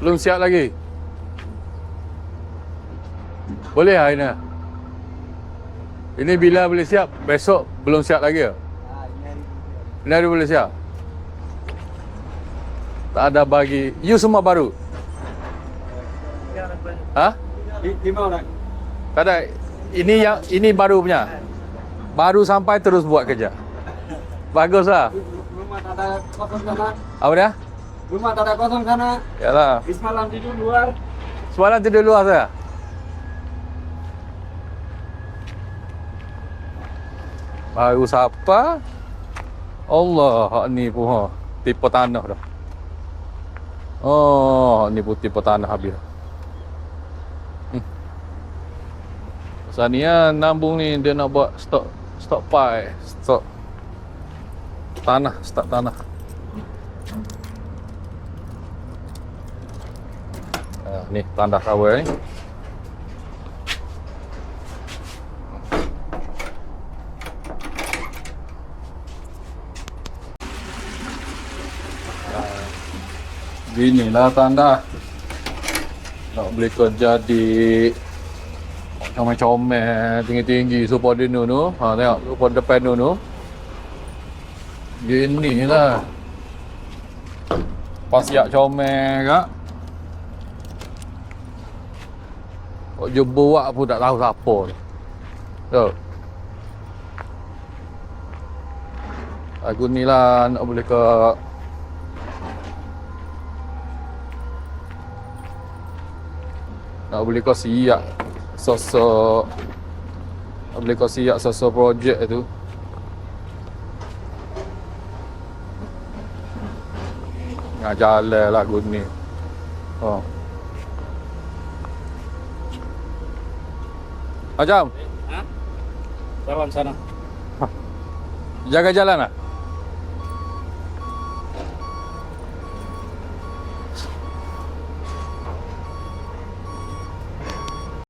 Belum siap lagi. Boleh lah Aina. Ini bila boleh siap? Besok belum siap lagi ke? Ini hari boleh siap? Tak ada bagi. You semua baru? Ha? Di mana? Tak ada. Ini yang ini baru punya. Baru sampai terus buat kerja. Bagus lah. Rumah tak ada kosong. Apa dia? Rumah tak ada kosong sana. Yalah. Semalam tidur luar. Semalam tidur luar saya. Baru siapa? Allah, hak ni pun ha. Tipe tanah dah. Oh, hak ni pun tipe tanah habis. Hmm. Pasal ni kan, nambung ni dia nak buat stok stok pai, stok tanah, stok tanah. Ni tandah kawal ni. Ah, Ginilah tanda Nak beli kerja di Comel-comel Tinggi-tinggi Supaya dia nu ha, Tengok Supaya depan Gini lah Pas siap comel kak Je buat pun tak tahu siapa ni. Tu. Aku ni lah nak boleh ke. Nak boleh kau siap sosok nak boleh kau siap sosok projek tu. Nak jalan lah aku ni Oh Macam Lawan sana. Jaga jalan lah